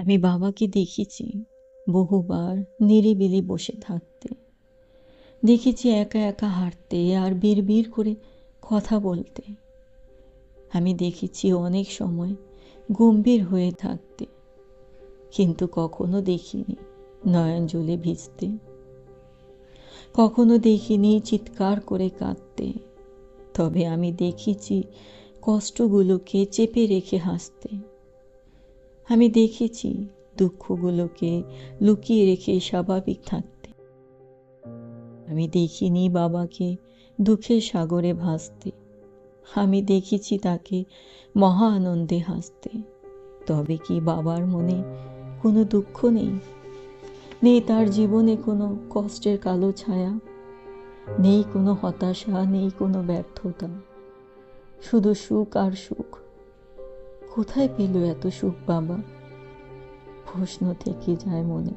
আমি বাবাকে দেখেছি বহুবার নিরিবিলি বসে থাকতে। দেখেছি একা একা হাঁটতে আর বিড়বিড় করে কথা বলতে। আমি দেখেছি অনেক সময় গম্ভীর হয়ে থাকতে, কিন্তু কখনো দেখিনি নয়ন জলে ভিজতে। কখনো দেখিনি চিৎকার করে কাঁদতে, তবে আমি দেখেছি কষ্টগুলোকে চেপে রেখে হাসতে। আমি দেখেছি দুঃখগুলোকে লুকিয়ে রেখে স্বাভাবিক থাকতে। আমি দেখিনি বাবাকে দুঃখের সাগরে ভাসতে। আমি দেখেছি তাকে মহা আনন্দে হাসতে। তবে কি বাবার মনে কোনো দুঃখ নেই? নেই তার জীবনে কোনো কষ্টের কালো ছায়া? নেই কোনো হতাশা, নেই কোনো ব্যর্থতা। শুধু সুখ আর সুখ। কোথায় পেল এত সুখ বাবা? প্রশ্ন থেকে যায় মনে।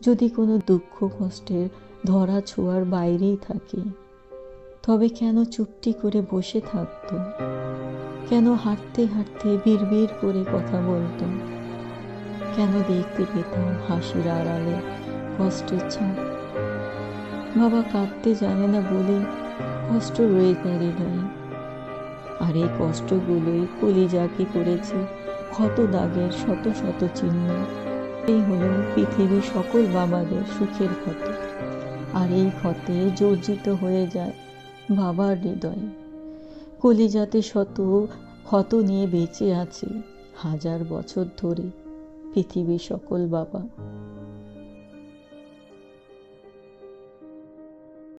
যদি কোনো দুঃখ কষ্টের ধরা ছোঁয়ার বাইরেই থাকে, তবে কেন চুপটি করে বসে থাকতো? কেন হাঁটতে হাঁটতে বিড়বিড় করে কথা বলতো? কেন দেখতে পেতাম হাসির আড়ালে কষ্টের ছাপ? বাবা কাঁদতে জানে না বলে কষ্ট রয়ে যায় হৃদয়ে আর এই কষ্টগুলোই কলিজাকে করেছে? ক্ষত দাগের শত শত চিহ্ন। এই হলো পৃথিবীর সকল বাবাদের সুখের ক্ষত। আর এই ক্ষতে জর্জিত হয়ে যায় বাবার হৃদয়। কলিজাতে শত ক্ষত নিয়ে বেঁচে আছে হাজার বছর ধরে পৃথিবীর সকল বাবা।